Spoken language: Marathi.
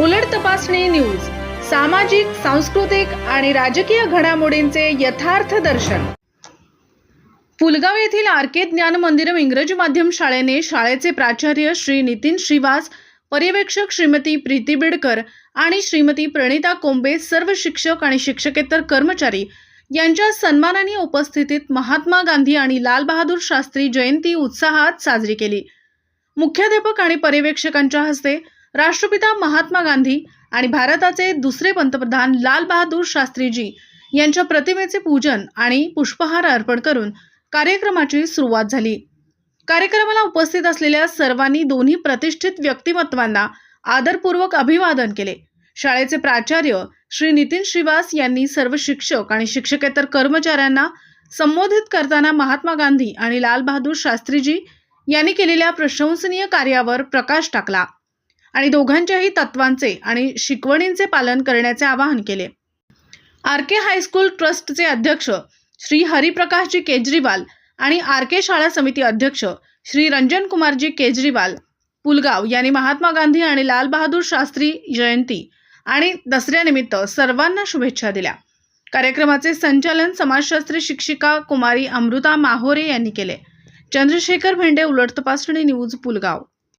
उलट तपासणी न्यूज सामाजिक सांस्कृतिक आणि राजकीय घडामोडींचे यथार्थ दर्शन. पुलगाव येथील आर के ज्ञान मंदिरम इंग्रजी माध्यम शाळेने शाळेचे प्राचार्य श्री नितीन श्रीवास पर्यवेक्षक श्रीमती प्रीती बिडकर आणि श्रीमती प्रणिता कोंबे सर्व शिक्षक आणि शिक्षकेतर कर्मचारी यांच्या सन्मानाने उपस्थितीत महात्मा गांधी आणि लालबहादूर शास्त्री जयंती उत्साहात साजरी केली. मुख्याध्यापक आणि पर्यवेक्षकांच्या हस्ते राष्ट्रपिता महात्मा गांधी आणि भारताचे दुसरे पंतप्रधान लालबहादूर शास्त्रीजी यांच्या प्रतिमेचे पूजन आणि पुष्पहार अर्पण करून कार्यक्रमाची सुरुवात झाली. कार्यक्रमाला उपस्थित असलेल्या सर्वांनी दोन्ही प्रतिष्ठित व्यक्तिमत्वांना आदरपूर्वक अभिवादन केले. शाळेचे प्राचार्य श्री नितीन श्रीवास यांनी सर्व शिक्षक आणि शिक्षकेतर कर्मचाऱ्यांना संबोधित करताना महात्मा गांधी आणि लालबहादूर शास्त्रीजी यांनी केलेल्या प्रशंसनीय कार्यावर प्रकाश टाकला. आणि दोघांच्याही तत्वांचे आणि शिकवणींचे पालन करण्याचे आवाहन केले. आर के हायस्कूल ट्रस्टचे अध्यक्ष श्री हरिप्रकाशजी केजरीवाल आणि आर के शाळा समिती अध्यक्ष श्री रंजन कुमारजी केजरीवाल पुलगाव यांनी महात्मा गांधी आणि लाल बहादूर शास्त्री जयंती आणि दसऱ्यानिमित्त सर्वांना शुभेच्छा दिल्या. कार्यक्रमाचे संचालन समाजशास्त्री शिक्षिका कुमारी अमृता माहोरे यांनी केले. चंद्रशेखर भेंडे उलट तपासणी न्यूज पुलगाव.